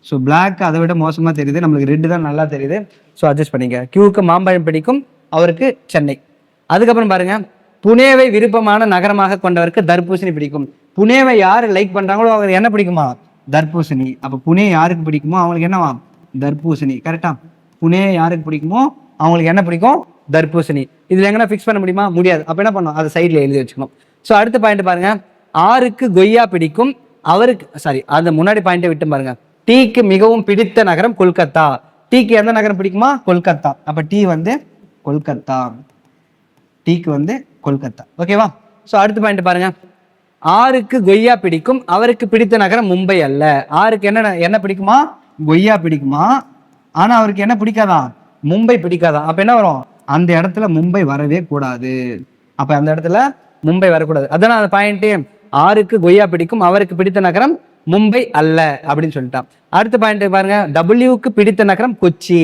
ஸோ பிளாக் அதை விட மோசமாக தெரியுது. நம்மளுக்கு ரெட்டு தான் நல்லா தெரியுது. ஸோ அட்ஜஸ்ட் பண்ணிக்க. கியூக்கு மாம்பழம் பிடிக்கும். அவருக்கு சென்னை. அதுக்கப்புறம் பாருங்க புனேவை விருப்பமான நகரமாக கொண்டவருக்கு தர்பூசணி பிடிக்கும். புனேவை யார் லைக் பண்றாங்களோ அவருக்கு என்ன பிடிக்குமா? தர்பூசணி. அப்போ புனே யாருக்கு பிடிக்குமோ அவங்களுக்கு என்னவா? தர்பூசணி. கரெக்டா புனே யாருக்கு பிடிக்குமோ அவங்களுக்கு என்ன பிடிக்கும்? தர்பூசணி. இதுல எங்கன்னா ஃபிக்ஸ் பண்ண முடியுமா? முடியாது. அப்போ என்ன பண்ணும் அதை சைடில் எழுதி வச்சுக்கணும். ஸோ அடுத்த பாயிண்ட் பாருங்க. ஆருக்கு கொய்யா பிடிக்கும். அவருக்கு சாரி அந்த முன்னாடி பாயிண்டை விட்டு பாருங்க. டீக்கு மிகவும் பிடித்த நகரம் கொல்கத்தா. டீக்கு எந்த நகரம் பிடிக்குமா? கொல்கத்தா. அப்ப டீ வந்து கொல்கத்தா. டீக்கு வந்து கொல்கத்தா. ஓகேவா? ஸோ அடுத்த பாயிண்ட் பாருங்க. ஆருக்கு கொய்யா பிடிக்கும் அவருக்கு பிடித்த நகரம் மும்பை அல்ல. ஆருக்கு என்ன என்ன பிடிக்குமா? கொய்யா பிடிக்குமா? ஆனா அவருக்கு என்ன பிடிக்காதா? மும்பை பிடிக்காதா? அப்ப என்ன வரும்? அந்த இடத்துல மும்பை வரவே கூடாது. அப்ப அந்த இடத்துல மும்பை வரக்கூடாது. அதான் அந்த பாயிண்ட் ஆருக்கு கொய்யா பிடிக்கும் அவருக்கு பிடித்த நகரம் மும்பை அல்ல அப்படின்னு சொல்லிட்டான். அடுத்த பாயிண்ட் பாருங்க. டபிள்யூக்கு பிடித்த நகரம் கொச்சி.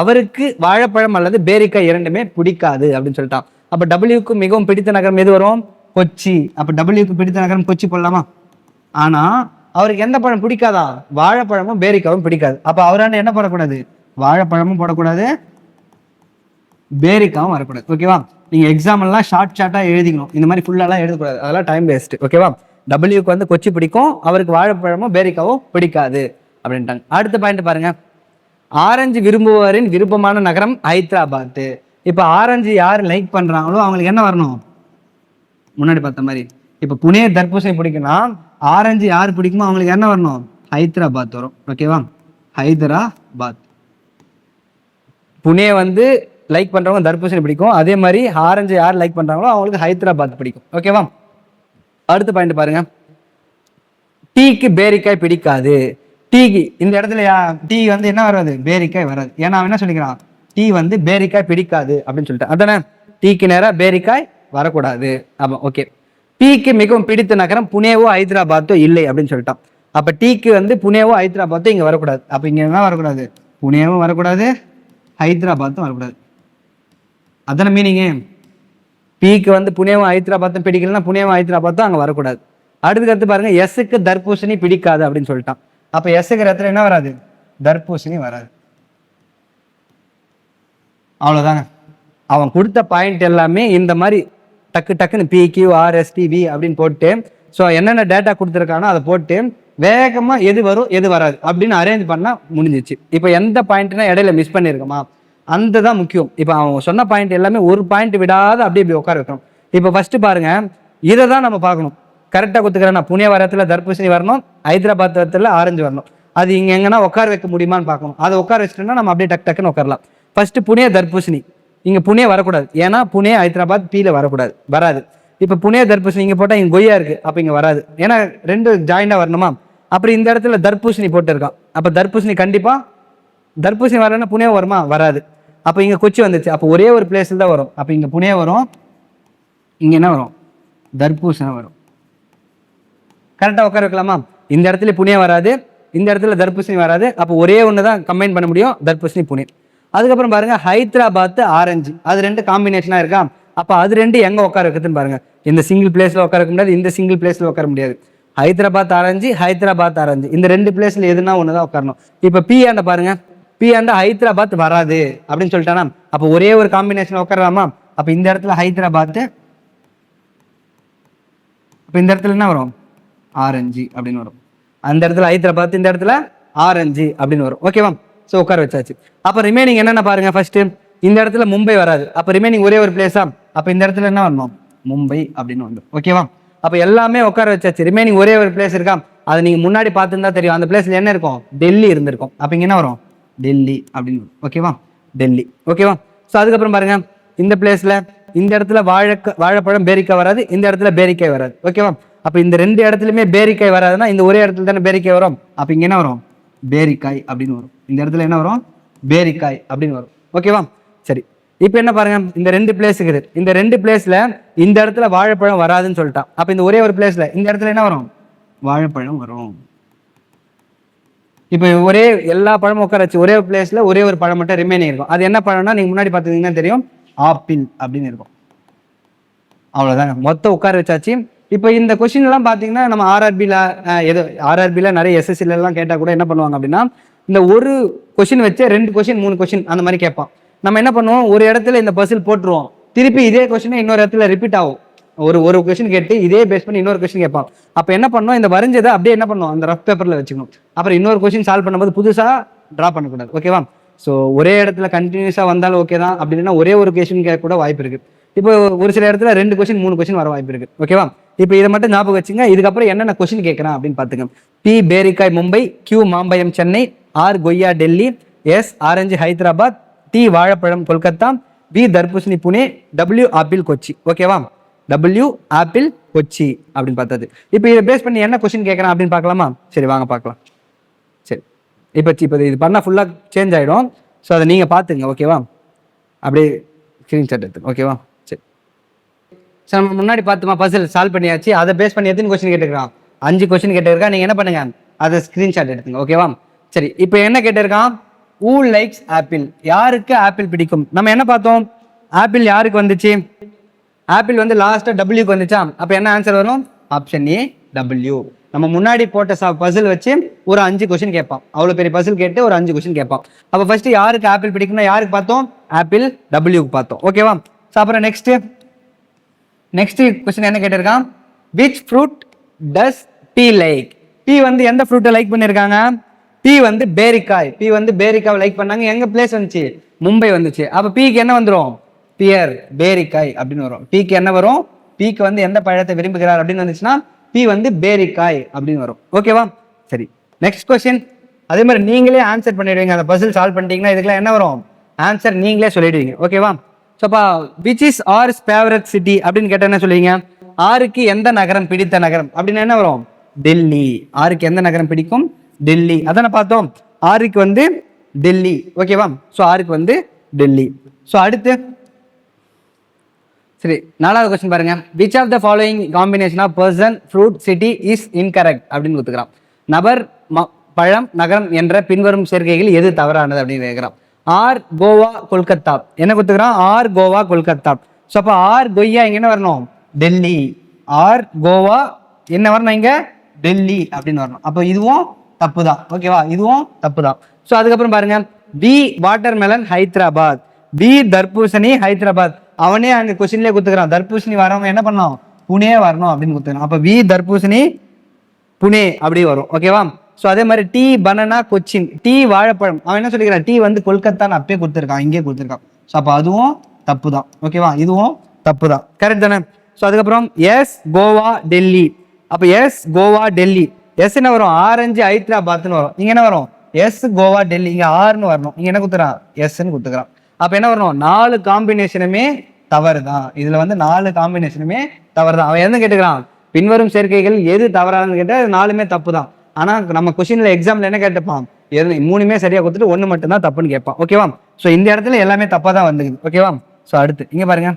அவருக்கு வாழைப்பழம் அல்லது பேரிக்காய் இரண்டுமே பிடிக்காது அப்படின்னு சொல்லிட்டான். அப்போ டபிள்யூக்கு மிகவும் பிடித்த நகரம் எது வரும்? கொச்சி. அப்போ டபிள்யூக்கு பிடித்த நகரம் கொச்சி போடலாமா? ஆனால் அவருக்கு எந்த பழம் பிடிக்காதா? வாழைப்பழமும் பேரிக்காவும் பிடிக்காது. அப்போ அவரான என்ன போடக்கூடாது? வாழைப்பழமும் போடக்கூடாது பேரிக்காவும் வரக்கூடாது. ஓகேவா நீங்கள் எக்ஸாம் எல்லாம் ஷார்ட் ஷார்ட்டாக எழுதிக்கணும். இந்த மாதிரி ஃபுல்லாலாம் எழுதக்கூடாது. அதெல்லாம் டைம் வேஸ்ட் ஓகேவா டபிள்யூக்கு வந்து கொச்சி பிடிக்கும் அவருக்கு வாழைப்பழமும் பேரிக்காவும் பிடிக்காது அப்படின்ட்டாங்க. அடுத்த பாயிண்ட் பாருங்கள் ஆரஞ்சு விரும்புபவரின் விருப்பமான நகரம் ஹைதராபாத் இப்போ ஆரஞ்சு யார் லைக் பண்ணுறாங்களோ அவங்களுக்கு என்ன வரணும்? முன்னாடி பார்த்த மாதிரி. இப்போ புனே தர்பூசணி பிடிக்குன்னா ஆரஞ்சு யார் பிடிக்குமோ அவங்களுக்கு என்ன வரணும்? ஹைதராபாத் வரும். ஓகேவா ஹைதராபாத். புனே வந்து லைக் பண்ணுறவங்க தர்பூசணி பிடிக்கும். அதே மாதிரி ஆரஞ்சு யார் லைக் பண்ணுறாங்களோ அவங்களுக்கு ஹைதராபாத் பிடிக்கும். ஓகேவா அடுத்த பாயிண்ட் பாருங்க. டீக்கு பேரிக்காய் பிடிக்காது. டீக்கு இந்த இடத்துலயா? டீ வந்து என்ன வராது? பேரிக்காய் வராது. ஏன்னா அவன் என்ன சொல்லிக்கிறான்? டீ வந்து பேரிக்காய் பிடிக்காது அப்படின்னு சொல்லிட்டு அதானே? டீக்கு நேராக பேரிக்காய் வரக்கூடாது. அப்போ ஓகே டீக்கு மிகவும் பிடித்த நகரம் புனேவோ ஹைதராபாத்தோ இல்லை அப்படின்னு சொல்லிட்டான். அப்போ டீக்கு வந்து புனேவோ ஹைதராபாத்தோ இங்கே வரக்கூடாது. அப்போ இங்கே என்ன வரக்கூடாது? புனேவும் வரக்கூடாது ஹைதராபாத்தும் வரக்கூடாது. அதான மீனிங்கு பீக்கு வந்து புனேவும் ஹைதராபாத்தும் பிடிக்கலன்னா புனேவும் ஹைதராபாத்தும் அங்கே வரக்கூடாது. அடுத்துக்கு அடுத்து பாருங்கள் எஸ்ஸுக்கு தர்பூசணி பிடிக்காது அப்படின்னு சொல்லிட்டான். அப்போ எஸ்ஸுக்கு இடத்துல என்ன வராது? தர்பூசணி வராது. அவ்வளோதாங்க அவன் கொடுத்த பாயிண்ட் எல்லாமே இந்த மாதிரி டக்கு டக்குன்னு பி கியூ ஆர்எஸ்டி அப்படின்னு போட்டு ஸோ என்னென்ன டேட்டா கொடுத்துருக்கானோ அதை போட்டு வேகமாக எது வரும் எது வராது அப்படின்னு அரேஞ்ச் பண்ணால் முடிஞ்சிச்சு. இப்போ எந்த பாயிண்ட்னா இடையில மிஸ் பண்ணியிருக்கோமா அந்த தான் முக்கியம். இப்போ அவன் சொன்ன பாயிண்ட் எல்லாமே ஒரு பாயிண்ட் விடாத அப்படியே இப்படி உட்கார வைக்கணும். இப்போ ஃபஸ்ட்டு பாருங்கள் இதை தான் நம்ம பார்க்கணும். கரெக்டாக கொடுத்துக்கிறேன் நான் புனே வரத்தில் தர்பூசணி வரணும். ஹைதராபாத் வரத்தில் ஆரஞ்சு வரணும். அது இங்கே எங்கன்னா உட்கார வைக்க முடியுமான்னு பார்க்கணும். அதை உட்கார வச்சுட்டோம்னா நம்ம அப்படியே டக் டக்குன்னு உட்காரலாம். ஃபர்ஸ்ட் புனே தர்பூசணி. இங்கே புனே வரக்கூடாது. ஏன்னா புனே ஹைதராபாத் பீல வரக்கூடாது. வராது. இப்போ புனே தர்பூசணி இங்கே போட்டால் இங்கே கொய்யா இருக்குது அப்போ இங்கே வராது. ஏன்னா ரெண்டு ஜாயிண்டாக வரணுமா? அப்புறம் இந்த இடத்துல தர்பூசணி போட்டிருக்கான். அப்போ தர்பூசணி கண்டிப்பாக தர்பூசணி வரலன்னா புனே வருமா? வராது. அப்போ இங்கே கொச்சி வந்துச்சு. அப்போ ஒரே ஒரு பிளேஸில் தான் வரும். அப்போ இங்கே புனே வரும். இங்கே என்ன வரும்? தர்பூசணி வரும். கரெக்டாக உட்கார வைக்கலாமா? இந்த இடத்துல புனே வராது. இந்த இடத்துல தர்பூசணி வராது. அப்போ ஒரே ஒன்று தான் கம்பைன் பண்ண முடியும். தர்பூசணி புனே. அதுக்கப்புறம் பாருங்கள் ஹைதராபாத் ஆரஞ்சு. அது ரெண்டு காம்பினேஷனாக இருக்கா? அப்போ அது ரெண்டு எங்கே உட்கார வைக்குதுன்னு பாருங்கள் இந்த சிங்கிள் பிளேஸில் உட்கார வைக்க முடியாது இந்த சிங்கிள் பிளேஸில் உட்கார முடியாது. Hyderabad orange Hyderabad orange. இந்த ரெண்டு பிளேஸில் எதுனா ஒன்று தான் உட்காரணும். இப்போ பி ஆண்ட பாருங்க. பி ஆண்ட ஹைதராபாத் வராது அப்படின்னு சொல்லிட்டானா? அப்போ ஒரே ஒரு காம்பினேஷன் உட்காரலாமா? அப்போ இந்த இடத்துல ஹைதராபாத் இப்போ இந்த இடத்துல என்ன வரும்? ஆரஞ்சு அப்படின்னு வரும். அந்த இடத்துல ஹைதராபாத் இந்த இடத்துல ஆரஞ்சு அப்படின்னு வரும். ஓகேவா ஸோ உட்கார வச்சாச்சு. அப்போ ரிமைனிங் என்னென்ன பாருங்க ஃபர்ஸ்ட் இந்த இடத்துல மும்பை வராது. அப்போ ரிமைனிங் ஒரே ஒரு பிளேஸா அப்போ இந்த இடத்துல என்ன வரணும்? மும்பை அப்படின்னு வந்துடும் ஓகேவா அப்போ எல்லாமே உட்கார வச்சாச்சு. ரிமைனிங் ஒரே ஒரு பிளேஸ் இருக்கா? அதை நீங்கள் முன்னாடி பார்த்துருந்தா தெரியும். அந்த பிளேஸில் என்ன இருக்கும்? டெல்லி இருந்திருக்கும். அப்போ இங்கே என்ன வரும்? டெல்லி அப்படின்னு வரும். ஓகேவா டெல்லி. ஓகேவா ஸோ அதுக்கப்புறம் பாருங்க. இந்த பிளேஸில் இந்த இடத்துல வாழக்க வாழைப்பழம் பேரிக்காய் வராது. இந்த இடத்துல பேரிக்காய் வராது. ஓகேவா அப்போ இந்த ரெண்டு இடத்துலையுமே பேரிக்காய் வராதுன்னா இந்த ஒரே இடத்துல தானே பேரிக்காய் வரும். அப்போ இங்கே என்ன வரும்? பேரிக்காய் அப்படின்னு வரும். இந்த இடத்துல என்ன வரும்? பேரிக்காய் அப்படின்னு வரும். ஓகேவா சரி. இப்போ என்ன பாருங்க? இந்த ரெண்டு பிளேஸ் இருக்குது. இந்த ரெண்டு பிளேஸில் இந்த இடத்துல வாழைப்பழம் வராதுன்னு சொல்லிட்டான். அப்போ இந்த ஒரே ஒரு பிளேஸில் இந்த இடத்துல என்ன வரும்? வாழைப்பழம் வரும். இப்போ ஒரே எல்லா பழமும் உட்கார வச்சு ஒரே ஒரு பிளேஸ்ல ஒரே ஒரு பழம் மட்டும் ரிமைனிங் இருக்கும் அது என்ன பழம்னா நீங்கள் முன்னாடி பார்த்தீங்கன்னா தெரியும். ஆப்பிள் அப்படின்னு இருக்கும். அவ்வளோதாங்க மொத்தம் உட்கார வச்சாச்சு. இப்போ இந்த கொஷின்லாம் பார்த்தீங்கன்னா நம்ம ஆர்ஆர்பியில் எது ஆர்ஆர்பியில் நிறைய எஸ்எஸ்சில கேட்டால் கூட என்ன பண்ணுவாங்க அப்படின்னா இந்த ஒரு கொஷின் வச்சு ரெண்டு கொஷின் மூணு கொஷின் அந்த மாதிரி கேட்பான். நம்ம என்ன பண்ணுவோம்? ஒரு இடத்துல இந்த பசில் போட்டுருவோம். திருப்பி இதே கொஷினை இன்னொரு இடத்துல ரிப்பீட் ஆகும். ஒரு ஒரு கொஷின் கேட்டு இதே பேஸ் பண்ணி இன்னொரு கொஷின் கேட்பான். அப்போ என்ன பண்ணோம் இந்த வரைஞ்சதை அப்படியே என்ன பண்ணுவோம்? அந்த ரஃப் பேப்பரில் வச்சுக்கணும். அப்புறம் இன்னொரு கொஷின் சால்வ் பண்ணும்போது புதுசாக ட்ரா பண்ணக்கூடாது. ஓகேவா ஸோ ஒரே இடத்துல கண்டினியூஸாக வந்தாலும் ஓகே தான். அப்படின்னா ஒரே ஒரு கொஷின் கேட்க கூட வாய்ப்பு இருக்குது இப்போ ஒரு சில இடத்துல ரெண்டு கொஷின் மூணு கொஷின் வர வாய்ப்பு இருக்குது ஓகேவா இப்போ இதை மட்டும் ஞாபகம் வச்சுங்க. இதுக்கப்புறம் என்னென்ன கொஸ்டின் கேட்குறான் அப்படின்னு பார்த்துங்க பி பேரிக்காய் மும்பை கியூ மாம்பயம் சென்னை ஆர் கொய்யா Delhi S orange Hyderabad T வாழைப்பழம் கொல்கத்தா பி தர்பூசணி புனே டபிள்யூ ஆப்பிள் கொச்சி ஓகேவா டபிள்யூ ஆப்பிள் கொச்சி அப்படின்னு பார்த்தது இப்போ இதை பேஸ் பண்ணி என்ன கொஸ்டின் கேட்குறான் அப்படின்னு பார்க்கலாமா? சரி வாங்க பார்க்கலாம். சரி. இப்போ இப்போ இது பண்ணால் ஃபுல்லாக சேஞ்ச் ஆகிடும் ஸோ அதை நீங்கள் பார்த்துங்க. ஓகேவா அப்படியே ஸ்க்ரீன்ஷாட் எடுத்துங்க ஓகேவா சார் நம்ம முன்னாடி பார்த்துமா பசில் சால்வ் பண்ணியாச்சு. அதை பேஸ் பண்ணி எத்தனை கொஸ்டின் கேட்டுருக்கான் அஞ்சு கொஸ்டின் கேட்டிருக்கா. நீங்கள் என்ன பண்ணுங்க? அதை ஸ்க்ரீன்ஷாட் எடுத்துங்க ஓகேவா சரி இப்போ என்ன கேட்டிருக்கான்? ஊ லைக்ஸ் ஆப்பிள் யாருக்கு ஆப்பிள் பிடிக்கும்? நம்ம என்ன பார்த்தோம்? ஆப்பிள் யாருக்கு வந்துச்சு? ஆப்பிள் வந்து லாஸ்ட்டாக டபிள்யூக்கு வந்துச்சா? அப்போ என்ன ஆன்சர் வரும்? ஆப்ஷன் ஏ டபிள்யூ நம்ம முன்னாடி போட்ட சா பசில் வச்சு ஒரு அஞ்சு கொஸ்டின் கேட்பான். அவ்வளோ பெரிய பசில் கேட்டு ஒரு அஞ்சு கொஸ்டின் கேட்பான். அப்போ ஃபர்ஸ்ட் யாருக்கு ஆப்பிள் பிடிக்கும்னா யாருக்கு பார்த்தோம்? ஆப்பிள் டபிள்யூக்கு பார்த்தோம் ஓகேவா ஸோ அப்புறம் நெக்ஸ்ட்டு நெக்ஸ்ட் கொஸ்டின் என்ன கேட்டிருக்கான்? Which fruit does T like T வந்து எந்த ஃப்ரூட்டை லைக் பண்ணியிருக்காங்க டீ வந்து பேரிக்காய். பி வந்து பேரிக்காவை லைக் பண்ணாங்க. எங்கள் பிளேஸ் வந்துச்சு? மும்பை வந்துச்சு. அப்போ பீக்கு என்ன வந்துடும் பியர் பேரிக்காய் அப்படின்னு வரும். பீக்கு என்ன வரும்? பீக்கு வந்து எந்த பழத்தை விரும்புகிறார் அப்படின்னு வந்துச்சுன்னா பி வந்து பேரிக்காய் அப்படின்னு வரும். ஓகேவா சரி. நெக்ஸ்ட் கொஸ்டின் அதே மாதிரி நீங்களே ஆன்சர் பண்ணிடுவீங்க. அந்த பசில் சால்வ் பண்ணிட்டீங்கன்னா இதுக்கெல்லாம் என்ன வரும்? ஆன்சர் நீங்களே சொல்லிடுவீங்க. ஓகேவா சோப்பா which is R's favourite city அப்படின்னு கேட்டால் என்ன சொல்லுவீங்க? ஆருக்கு எந்த நகரம் பிடித்த நகரம்? அப்படின்னு என்ன வரும்? டெல்லி. ஆருக்கு எந்த நகரம் பிடிக்கும்? டெல்லி. அதானே பார்த்தோம். ஆருக்கு வந்து டெல்லி. ஓகேவா ஸோ ஆருக்கு வந்து டெல்லி. ஸோ அடுத்து சரி நாலாவது கொஸ்டின் பாருங்க. Which of the following combination of person fruit city is incorrect அப்படின்னு கொடுத்துக்கிறான். நபர் ம- பழம் நகரம் என்ற பின்வரும் சேர்க்கைகள் எது தவறானது அப்படின்னு கேட்குறான். ஆர் கோவா கொல்கத்தா. என்ன கொடுத்துக்கிறான் ஆர் கோவா கொல்கத்தா. ஸோ அப்போ ஆர் கொய்யா இங்க என்ன வரணும்? டெல்லி. ஆர் கோவா என்ன வரணும் இங்க? டெல்லி அப்படின்னு வரணும். அப்போ இதுவும் தப்பு தான் ஓகேவா இதுவும் தப்பு தான் ஸோ அதுக்கப்புறம் பாருங்க. P watermelon Hyderabad P தர்பூசணி ஹைதராபாத் அவனே அங்க கொஸ்டின்லேயே கொடுத்துக்கிறான். தர்பூசணி வரவங்க என்ன பண்ணலாம் புனே வரணும் அப்படின்னு கொடுத்துக்கிறான். அப்போ வி தர்பூசணி புனே அப்படி வரும். ஓகேவா ஸோ அதே மாதிரி டீ பனனா கொச்சின். டீ வாழைப்பழம். அவன் என்ன சொல்லிக்கிறான்? டீ வந்து கொல்கத்தான்னு அப்பயே கொடுத்துருக்கான். இங்கே கொடுத்துருக்கான். ஸோ அப்போ அதுவும் தப்பு தான் ஓகேவா இதுவும் தப்பு தான் கரெக்ட் தானே? ஸோ அதுக்கப்புறம் எஸ் கோவா டெல்லி. அப்போ எஸ் கோவா டெல்லி. எஸ் என்ன வரும்? ஆரஞ்சு ஹைதராபாத்னு வரும். இங்கே என்ன வரும்? எஸ் கோவா டெல்லி. இங்கே ஆறுன்னு வரணும். இங்கே என்ன கொடுத்துறான் எஸ்ன்னு கொடுத்துக்கிறான். அப்போ என்ன வரணும்? நாலு காம்பினேஷனுமே தவறு தான் இதில் வந்து நாலு காம்பினேஷனுமே தவறு தான் அவன் என்ன கேட்டுக்கிறான்? பின்வரும் சேர்க்கைகள் எது தவறானு கேட்டால் அது நாலுமே தப்பு தான் ஆனால் நம்ம கொஷினில் எக்ஸாமில் என்ன கேட்டுப்பான்? எது மூணுமே சரியாக கொடுத்துட்டு ஒன்று மட்டும்தான் தப்புன்னு கேட்பான். ஓகேவா ஸோ இந்த இடத்துல எல்லாமே தப்பாக தான் வந்துக்குது. ஓகேவா ஸோ அடுத்து இங்கே பாருங்க.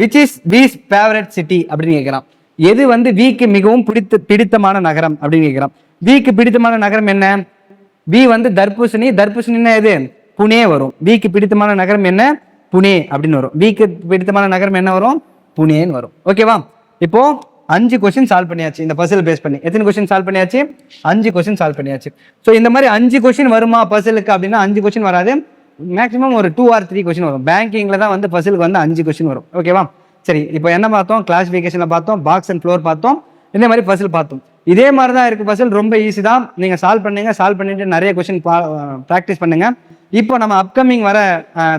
Which is V's favourite city அப்படின்னு கேட்குறான். எது வந்து வீக்கு மிகவும் பிடித்த பிடித்தமான நகரம் அப்படின்னு கேட்குறான். வீக்கு பிடித்தமான நகரம் என்ன? வி வந்து தர்பூசணி. தர்பூசணின்னா எது புனே வரும். வீக்கு பிடித்தமான நகரம் என்ன? புனே அப்படின்னு வரும். வீக்கு பிடித்தமான நகரம் என்ன வரும்? புனேன்னு வரும். ஓகேவா இப்போ அஞ்சு கொஸ்டின் சால்வ் பண்ணியாச்சு. இந்த பசில் பேஸ் பண்ணி. எத்தனை கொஸ்டின் சால்வ் பண்ணியாச்சு? அஞ்சு கொஸ்டின் சால்வ் பண்ணியாச்சு. ஸோ இந்த மாதிரி அஞ்சு கொஸ்டின் வருமா பசிலுக்கு அப்படின்னா அஞ்சு கொஸ்டின் வராது. மேக்ஸிமம் ஒரு டூ ஆர் த்ரீ கொஸ்டின் வரும். பேங்கிங்கில் தான் வந்து பசிலுக்கு வந்து அஞ்சு கொஸ்டின் வரும். ஓகேவா சரி இப்போ என்ன பார்த்தோம்? கிளாஸிஃபிகேஷனில் பார்த்தோம். பாக்ஸ் அண்ட் ஃப்ளோர் பார்த்தோம். இந்த மாதிரி பசில் பார்த்தோம். இதே மாதிரி தான் இருக்குது பசில் ரொம்ப ஈஸி தான். நீங்கள் சால்வ் பண்ணுங்க. சால்வ் பண்ணிட்டு நிறைய கொஸ்டின் ப்ராக்டிஸ் பண்ணுங்க. இப்போ நம்ம அப்கமிங் வர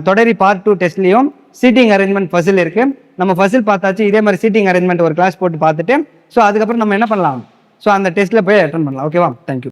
தொடரி பார்ட் டூ டெஸ்ட்லேயும் சீட்டிங் அரேஞ்ச்மெண்ட் ஃபசில் இருக்குது நம்ம ஃபசில் பார்த்தாச்சு இதே மாதிரி சீட்டிங் அரேஞ்ச்மெண்ட் ஒரு கிளாஸ் போட்டு பார்த்துட்டு ஸோ அதுக்கப்புறம் நம்ம என்ன பண்ணலாம்? ஸோ அந்த டெஸ்ட்டில் போய் அட்டன் பண்ணலாம். ஓகேவா தேங்க்யூ